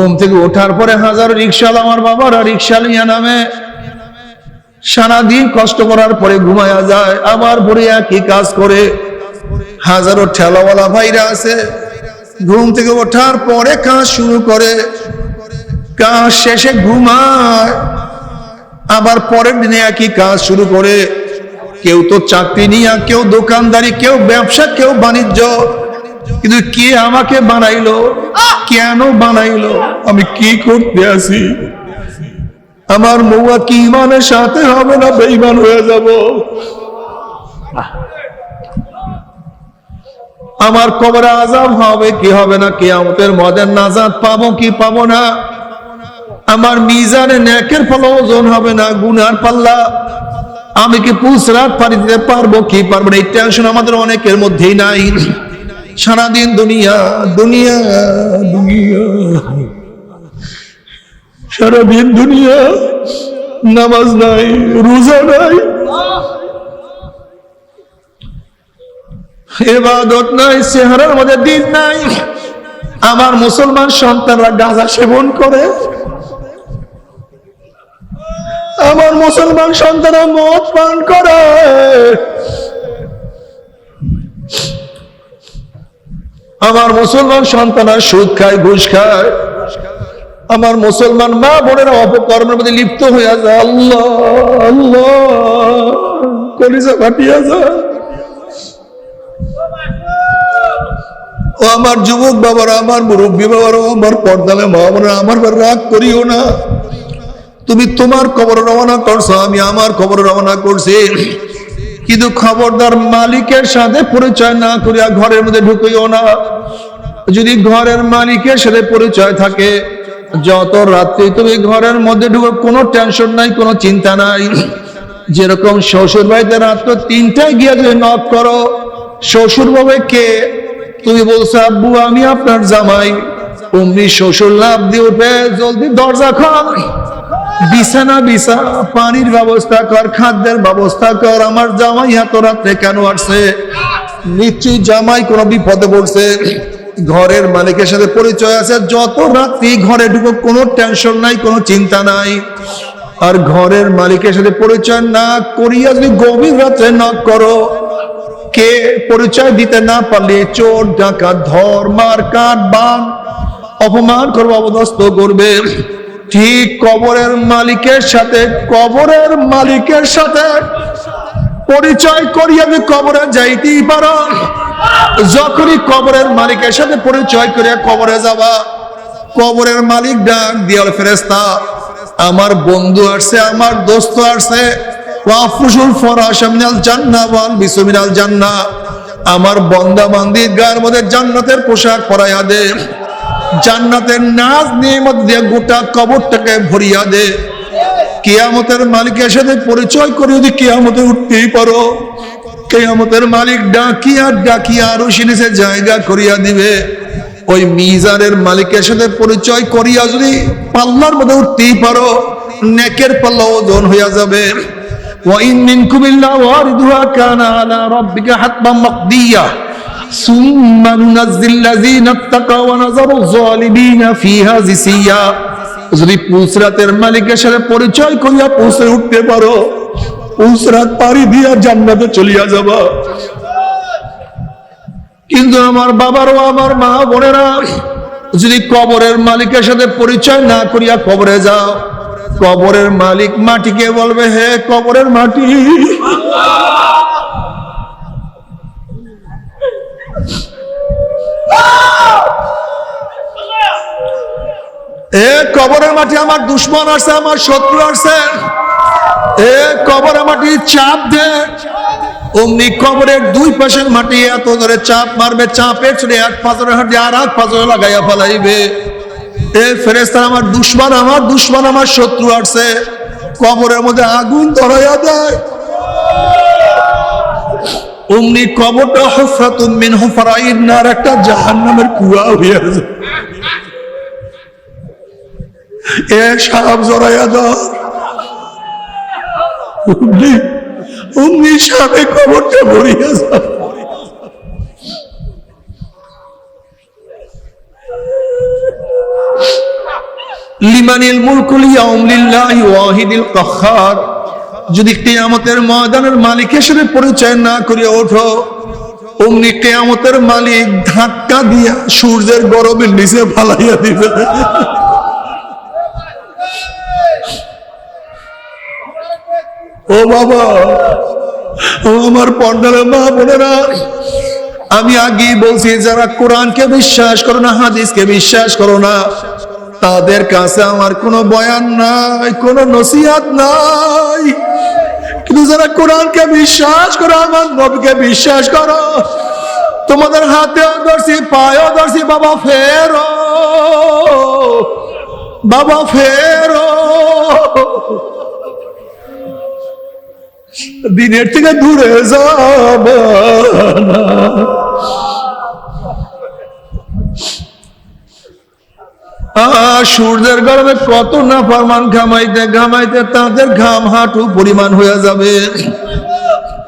ঘুম থেকে ওঠার পরে হাজার রিক্সাওয়ালা আমার বাবারা রিক্সা নিয়ে নামে। সারাদিন কষ্ট করার পরে ঘুমায়া যায়, আবার পরে একই কাজ করে। হাজারো ঠেলাওয়ালা ভাইরা আছে। ঘুম থেকে ওঠার পরে কাজ শুরু করে। কাজ শেষে ঘুমায়, আবার পরের দিনে একই কাজ শুরু করে। কেউ তো চাকরি নিয়া, কেউ দোকানদারি, কেউ ব্যবসা, কেউ বাণিজ্য। কিন্তু কে আমাকে বানাইলো? কেন বানাইলো? আমি কি করতে আছি? আমার মৌয়া কি ইমানের সাথে হবে না বেইমান হয়ে যাব? আমার কবরে আজাব হবে কি হবে না কে আমাদের মদের নাজাদ পাবো কি পাবো না? আমার মিজানে নেকের পাল্লা ওজন হবে না গুনার পাল্লা। আমি কি পুলসরাত পাড়ি দিতে পারব কি পারব না? এই টেনশন আমাদের অনেকের মধ্যেই নাই। সারাদিন দুনিয়া দুনিয়া দুনিয়া। সারাদিন দুনিয়া, নামাজ নাই, রোজা নাই। এবাদত নাই, চেহারার মধ্যে দিন নাই। আমার মুসলমান সন্তানরা গাঁজা সেবন করে। আমার মুসলমান সন্তানরা মদ পান করে। আমার মুসলমান সন্তানরা সুদ খায়, ঘুষ খায়। আমার মুসলমান মা বোনেরা অপকর্মের মধ্যে লিপ্ত হইয়া যায়। আল্লাহ আল্লাহ, কলিজা ফাটিয়া যায়। ও আমার যুবক বাবারা, আমার মুরব্বী বাবারা আমার পর্দালে মা বোনেরা, আমার রাগ করিও না। তুমি তোমার খবর রওনা করছ, আমি আমার খবর রওনা করছি। কিন্তু খবরদার মালিকের সাথে পরিচয় না করিয়া ঘরের মধ্যে ঢুকিও না। যদি ঘরের মালিকের সাথে পরিচয় থাকে, যত রাত্রি তুমি ঘরের মধ্যে ঢুকো, কোনো টেনশন নাই, কোনো চিন্তা নাই। যেরকম শ্বশুর বাড়িতে রাত্র তিনটায় গিয়ে যদি নক করো শ্বশুর বাবা কে? তুমি বলছো, আব্বু, আমি আপনার জামাই। অমনি শ্বশুর লাভ দিয়ে উঠবে জলদি দরজা খোল। বিছানা বিছা, পানির ব্যবস্থা কর, খাদ্যের ব্যবস্থা কর। আমার জামাই এত রাত্রে কেন আসছে? নিশ্চয়ই জামাই কোনো বিপদে পড়ছে। ঘরের মালিকের সাথে পরিচয় আছে। যত রাত্রি ঘরে ঢুকো কোনো টেনশন নাই, কোনো চিন্তা নাই। আর ঘরের মালিকের সাথে পরিচয় না করিয়া যদি গভীর রাত্রে না করো, কে পরিচয় দিতে না পারলে চোর, ডাকাত, ধর, মার কাট বান অপমান করবে অবদস্ত করবে। ঠিক কবরের মালিকের সাথে, কবরের মালিকের সাথে পরিচয় করিয়ে আমি কবরে যাইতেই পারো। যখনই কবরের মালিকের সাথে পরিচয় করিয়া কবরে যাবা, কবরের মালিক ডাক দিয়াল ফেরেস্তা আমার বন্ধু আসছে, আমার দোস্ত আসছে। মিনাল জান্নাহ আমার বন্দা বান্দির গায়ের মধ্যে জান্নাতের পোশাক পরাইয়া দে। জান্নাতের নাজ নিয়মত দিয়ে গোটা কবরটাকে ভরিয়া দে। কেয়ামতের মালিকের সাথে পরিচয় করে যদি কেয়ামতে উঠতেই পারো, কেয়ামতের মালিক ডাকিয়া ডাকিয়া আরও সিনেছে জায়গা করিয়া দিবে। ওই মিজানের মালিকের সাথে পরিচয় করিয়া যদি পাল্লার মধ্যে উঠতেই পারো, নেকের পাল্লা ওজন হইয়া যাবে। ওয়াইন মিনকুমিল্লা ওয়ারিদুহা কানা আলা রাব্বিকা হাতবা মাকদিয়া। ثم ننزل الذين اتقوا ونذر الظالمين فيها جثيا যদি পুসরাতের মালিকের সাথে পরিচয় করিয়া পৌঁছে উঠতে পারো পুসরাত পাড়ি দিয়া জান্নাতে চলিয়া যাবা কিন্তু আমার বাবারও আমার মা বোনেরা যদি কবরের মালিকের সাথে পরিচয় না করিয়া কবরে যাও কবরের মালিক মাটিকে বলবে হে কবরের মাটি কবরের মাটি আমার দুশ্মন আছে আমার শত্রু আছে এ কবরের মাটি চাপ দে। অমনি কবরের দুই পাশের মাটি এত ধরে চাপ মারবে চাপে চলে এক পাথরে হাঁটি আর এক পাথরে লাগাইয়া ফেলাইবে। এ ফেরেস্তার আমার দুশ্মন আমার দুশ্মন, আমার শত্রু আসছে। কবরের মধ্যে আগুন ধরাইয়া দেয়। অমনি কবরটা একটা জাহান্নামের কুয়া হইয়া যায়। এ সাপ জড়াইয়া ধর। অমনি সাপে কবরটা ভরিয়া লিমানিল মুলকুল ইয়াউম ওয়াহিদিল কাহ্হার যদি কিয়ামতের ময়দানের মালিক হিসেবে পরিচয় না করিয়া ওঠো, অমনি কেয়ামতের মালিক ধাক্কা দিয়া সূর্যের গরমের নিচে ফালাইয়া দিবে। বাবা। আমার পন্ডালে মা বোনেরা, আমি আগেই বলছি, যারা কোরআনকে বিশ্বাস করো না, হাদিসকে বিশ্বাস করো না, তাদের কাছে আমার কোনো বয়ান নাই, কোনো নসিহাত নাই। কিন্তু যারা কোরআনকে বিশ্বাস করো, আমার নবীকে বিশ্বাস করো, তোমাদের হাতেও ধরছি, পায়েও ধরছি, বাবা ফেরো বাবা ফেরো। দিনের থেকে দূরে যাব সূর্যের গরমে কত না ফরমান ঘামাইতে ঘামাইতে তাদের ঘাম হাঁটু পরিমাণ হয়ে যাবে।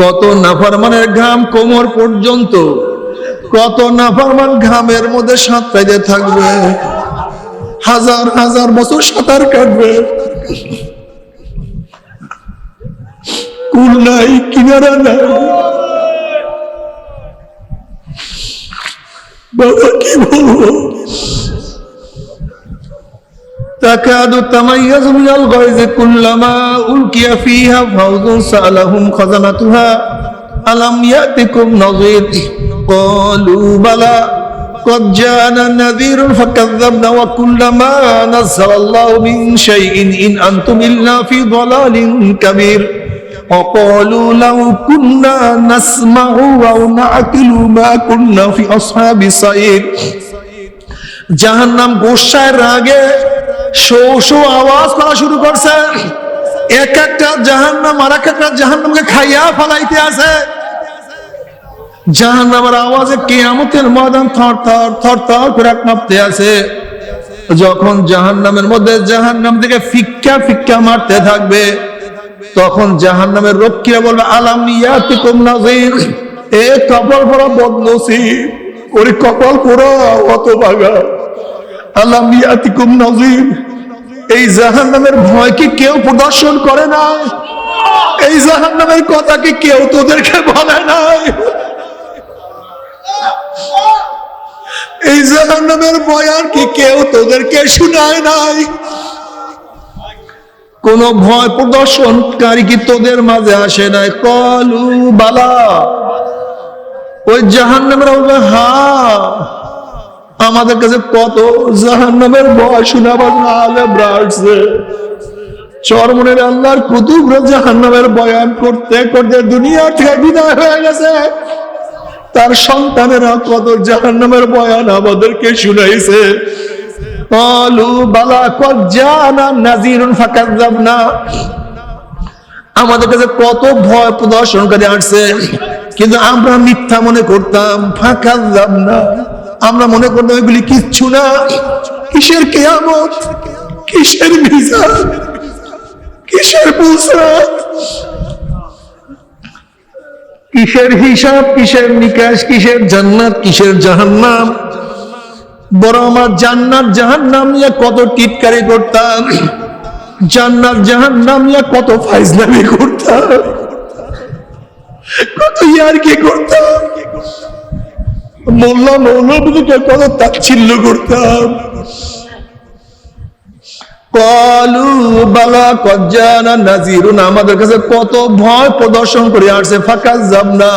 কত নাফরমানের ঘাম কোমর পর্যন্ত, কত নাফরমান ঘামের মধ্যে সাঁতরাইতে থাকবে। হাজার হাজার বছর সাঁতার কাটবে। কুল নাই কিনারা নাই বাবা কি বলবো تكاد تميز من الغيظ كلما ألقي فيها فوز سألهم خزنتها ألم يأتكم نظير قالوا بلى قد جاءنا نذير فكذبنا وكلما نزل الله من شيء إن أنتم إلا في ضلال كبير وقالوا لو كنا نسمع أو نعقل ما كنا في أصحاب السعير জাহান্নাম গোসায় রাগে শো শো আওয়াজ করা শুরু করছে এক একটা জাহান্নাম আর এক একটা জাহান্নামকে খাইয়া ফলাইতে আছে জাহান্নামের আওয়াজে কেয়ামতের ময়দান থর থর থর থর করে কাঁপতে আছে যখন জাহান্নামের মধ্যে জাহান্নাম থেকে ফিক্কা ফিক্কা মারতে থাকবে তখন জাহান্নামের রক্ষীরা বলবে, আলাম এ কপাল পরা বদনসিব, ওরে কপাল পোড়া অত বাগা আলাম এই জাহান্নামের ভয় কি কেউ প্রদর্শন করে না? এই জাহান্নামের কথা কি কেউ তোদেরকে বলে নাই এই জাহান্নামের বয়ান কি কেউ তোদেরকে শুনায় নাই? কোন ভয় প্রদর্শনকারী কি তোদের মাঝে আসে নাই? কলু, বালা। ওই জাহান নামের হা। আমাদের কাছে কত জাহান নামের ভয় আলে চরমনের আল্লাহর কুতুব জাহান নামের বয়ান করতে করতে দুনিয়া থেকে বিদায় হয়ে গেছে। তার সন্তানেরা কত জাহান নামের বয়ান আমাদেরকে শুনাইছে। আমাদের কাছে কত ভয় প্রদর্শনকারী আসছে, কিন্তু আমরা মিথ্যা মনে করতাম ফাঁকা না আমরা মনে করতাম এগুলি কিচ্ছু না। কিসের কেয়ামত? কিসের কিসের কিসের হিসাব, কিসের নিকাশ, কিসের জান্নাত, কিসের জাহান্নাম? বড় আমার জান্নাত, জাহান্নাম নিয়ে কত টিটকারি করতাম। জান্নাত, জাহান্নাম নিয়ে কত ফাইজলামি করতাম। কত ইয়ারকি করতাম। মোল্লা মৌলবীকে কত তাচ্ছিল্য করতাম। কলু বালা কজ্জানা নাজিরুন, আমাদের কাছে কত ভয় প্রদর্শন করে আসছে, ফাঁকা যাব না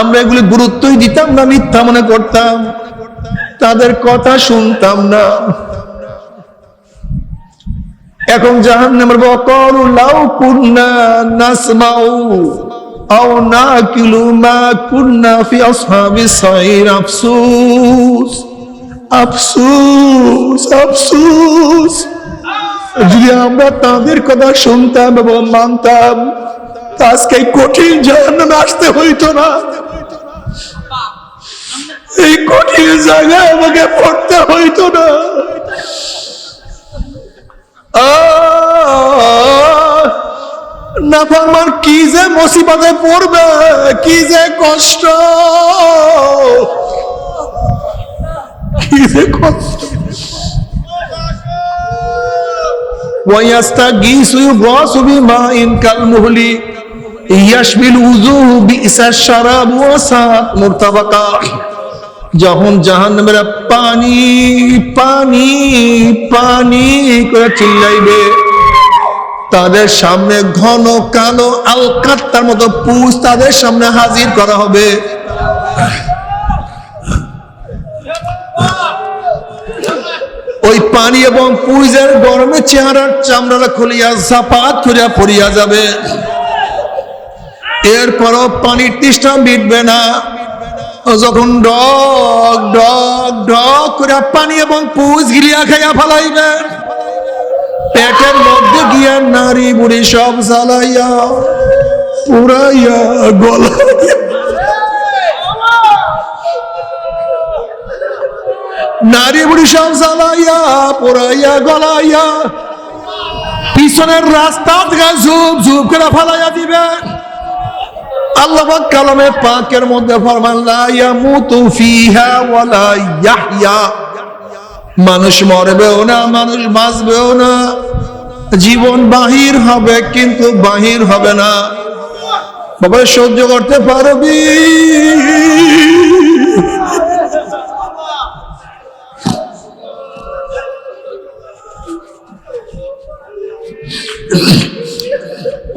আমরা এগুলি গুরুত্বই দিতাম না, মিথ্যা মনে করতাম। তাদের কথা শুনতাম না। এখন জাহান নামের বকরু লাউ কুন্না নাসমাউ, আও নাকিলু মা কুন্না ফি আসহাবিস সাইর, আফসুস আফসুস আফসুস। যদি আমরা তাদের কথা শুনতাম এবং মানতাম আজকে কঠিন জাহান্নামে আসতে হইতো না। এই কঠিন জায়গায় আমাকে পড়তে হইতো না নাফরমান কি যে মুসিবতে পড়বে কি যে কষ্ট কি যে কষ্ট ويستغيث يغاث بماء كالمهل يشبه الوجوه بئس الشراب وساءت مرتفقا যখন জাহান্নামের পানি পানি পানি করে চিল্লাইবে, তাদের সামনে ঘন কালো আলকাত্তার মতো পুষ তাদের সামনে হাজির করা হবে। ওই পানি এবং পুইজের গরমে চেহারার চামড়াটা খুলিয়া জাপাত করিয়া পড়িয়া যাবে। এরপরও পানির তৃষ্ণা মিটবে না। যখন ডগ ডগ ডগ করে পানি এবং পুজ গিলিয়া খাইয়া ফেলাইবে পেটের মধ্যে গিয়া নারী বুড়ি সব জ্বালাইয়া পুরাইয়া গলাইয়া। নারী বুড়ি সব জ্বালাইয়া পোড়াইয়া গলাইয়া, পিছনের রাস্তা ঝুপ ঝুপ করে ফালাইয়া দিবে। আল্লাহ কালামে পাকের মধ্যে ফরমান, লা ইয়ামুতু ফিহা ইয়াহইয়া মানুষ মরবেও না, মানুষ বাঁচবেও না। জীবন বাহির হবে, কিন্তু বাহির হবে না। বাবা সহ্য করতে পারবি?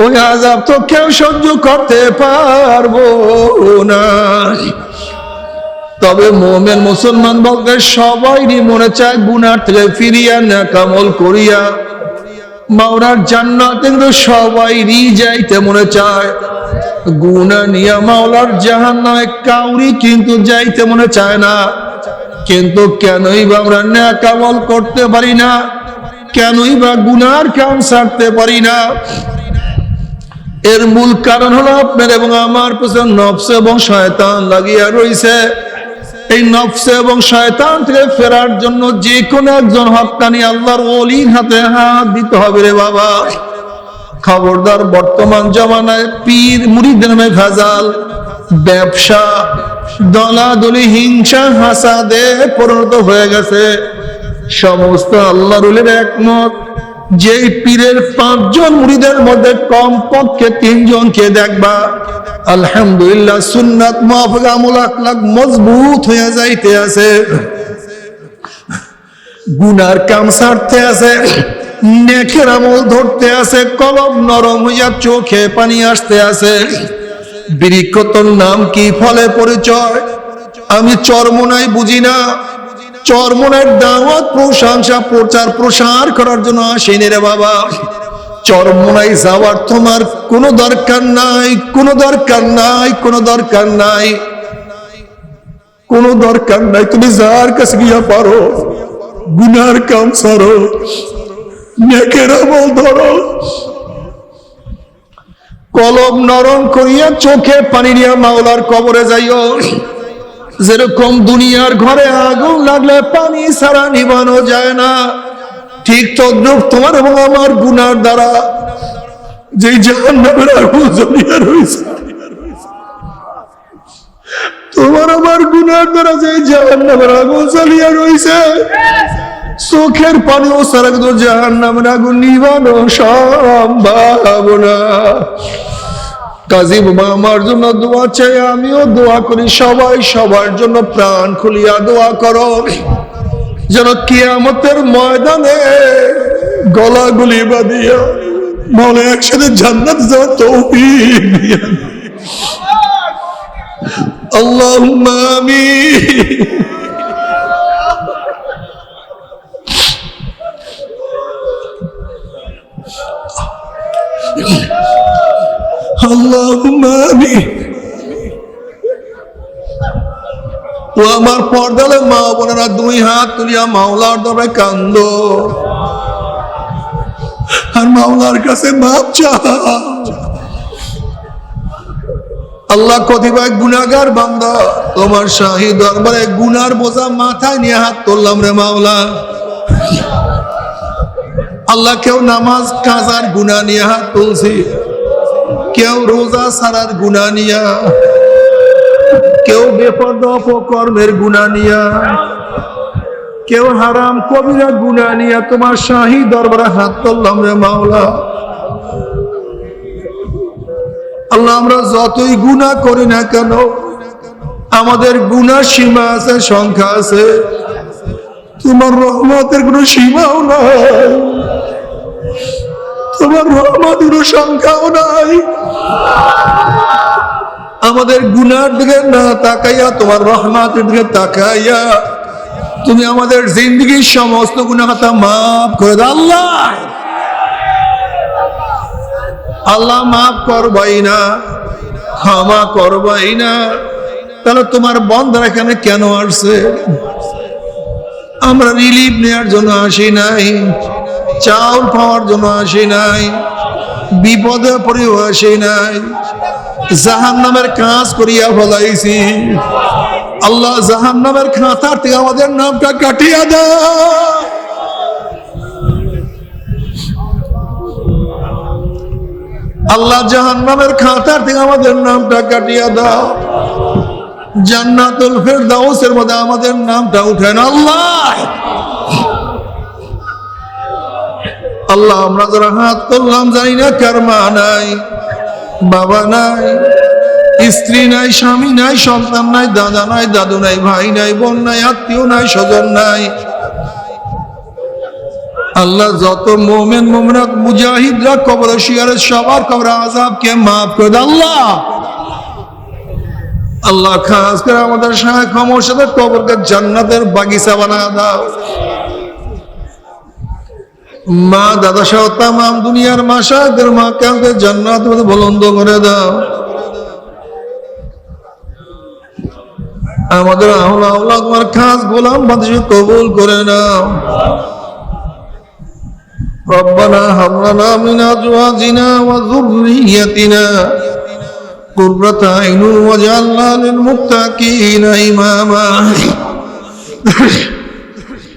ওই আজাব তো কেউ সহ্য করতে পারব না। তবে মোমেন মুসলমান বলতে সবাইরই মনে চায় গুনার থেকে ফিরিয়া না কামল করিয়া। মাওনার জান্নাত কিন্তু সবাইরই যাইতে মনে চায়। গুনা নিয়া মাওলার জাহান নামে কাউরি কিন্তু যাইতে মনে চায় না। কিন্তু কেনই বা আমরা না কামল করতে পারি না? কেনই বা গুনার কাম ছাড়তে পারি না? এর মূল কারণ হলো আপনার এবং আমার পেছনে নফস এবং শয়তান লাগিয়া রয়েছে এই নফস এবং শয়তান থেকে ফেরার জন্য যে কোনো একজন হকানি আল্লাহর অলির হাতে হাত দিতে হবে রে বাবা। খবরদার বর্তমান জমানায় পীর মুরিদ নামে ভেজাল ব্যবসা, দলাদলি, হিংসা, হাসাদে পরিণত হয়ে গেছে। সমস্ত আল্লাহ রুলের একমত। যেই পীরের পাঁচজন মুড়িদের মধ্যে কম পক্ষে তিনজনকে দেখবা, আলহামদুলিল্লাহ সুন্নাত মাহফিক আমল মজবুত হয়ে যাইতে আছে। গুনার কাম সারতে আছে নেখের আমল ধরতে আছে, কলম নরম হইয়া চোখে পানি আসতে আছে। বৃক্ষতর নাম কি ফলে পরিচয়? আমি চরমনাই বুঝি না। চরমনের দাওয়াত, প্রশংসা, প্রচার, প্রসার করার জন্য আসেনি রে বাবা। চরমনাই যাওয়ার তোমার কোনো দরকার নাই, কোনো দরকার নাই, কোনো দরকার নাই। কোনো দরকার নাই, তুমি যার কাছে গিয়া পারো, গুনার কাম সারো নেকের আমল ধরো। কলম নরম করিয়া চোখে পানি নিয়া মাওলার কবরে যাইও। যেরকম দুনিয়ার ঘরে আগুন লাগলে পানি ছাড়া নিবানো যায় না। ঠিক তদ্রুপ তোমার এবং আমার গুনার দ্বারা যে তোমার আমার গুনার দ্বারা যে জাহান নামের আগুন জ্বলিয়া রয়েছে, চোখের পানি ও সারা কিন্তু জাহান নামের আগুন নিবানো সম্ভব না। কাজী বাবা আমার জন্য দোয়া চাই, আমিও দোয়া করি সবাই, সবার জন্য প্রাণ খুলিয়া দোয়া করো। যেন কিয়ামতের ময়দানে গলাগুলি বাঁধিয়া মনে একসাথে জান্নাত যাওয়া তৌফিক দিয়া আল্লাহুম্মা আমিন। আল্লাহুম্মা আমিন। ও আমার পর্দালে মা বোনেরা দুই হাত তুলিয়া মাওলার দরে কান্দ। আর মাওলার কাছে মাপ চাও। আল্লাহ কতিপয় গুনাগার বান্দা, তোমার শাহী দরবারে গুনার বোঝা মাথায় নিয়ে হাত তুললাম রে মাওলা। আল্লাহ কেউ নামাজ, কাজার গুনা নিয়ে হাত তুলছি। কেউ রোজা সারার গুনা নিয়া, কেউ বেপর্দ অপকর্মের গুনা নিয়া, কেউ হারাম কবিরা গুনা নিয়ে, তোমার শাহী দরবারে হাত তুললাম রে মাওলা। আল্লাহ, আমরা যতই গুনাহ করি না কেন, আমাদের গুনাহ সীমা আছে, সংখ্যা আছে। তোমার রহমতের কোনো সীমাও নাই। তোমার রহমতের কোনো সংখ্যাও নাই। আমাদের গুনার দিকে না তাকাইয়া, তোমার রহমতের দিকে তাকাইয়া তুমি আমাদের জিন্দগির সমস্ত গুণাখাতা মাফ করে দাও। আল্লাহ! আল্লাহ মাফ করবাই না, ক্ষমা করবাই না। তাহলে তোমার বন্ধরা এখানে কেন আসছে? আমরা রিলিফ নেওয়ার জন্য আসি নাই। চাউল পাওয়ার জন্য আসি নাই, বিপদে পড়েও আসি নাই। জাহান নামের কাজ করিয়া ফলাইছি। আল্লাহ জাহান নামের খাতার থেকে আমাদের নামটা কাটিয়া দাও। আল্লাহ জাহান নামের খাতার থেকে আমাদের নামটা কাটিয়া দাও। জান্নাতুল ফেরদাউসের মধ্যে আমাদের নামটা উঠেন আল্লাহ। আল্লাহ, আমরা যারা হাত তুললাম জানি না কার মা নাই, বাবা নাই, স্ত্রী নাই, স্বামী নাই, সন্তান নাই, দাদা নাই, দাদু নাই, ভাই নাই, বোন নাই, আত্মীয় নাই, স্বজন নাই। আল্লাহ যত মোমেন, মোমেনাত, মুজাহিদরা কবর শিয়ারের সবার কবর আজাবকে মাফ করে আল্লাহ! আল্লাহ, খাস করে আমাদের শাহ খমর সাথে কবরকে জান্নাতের বাগিচা বানা দাও। মা দাদা সহ তামাম দুনিয়ার মাসাদের মা কাউকে জান্নাত মধ্যে বলন্দ করে দাও আমাদের আহলা আহলা তোমার খাস গোলাম বাদশাহ কবুল করে নাও ربنا هب لنا من ازواجنا وذريتنا قرة عين واجعلنا للمتقين اماما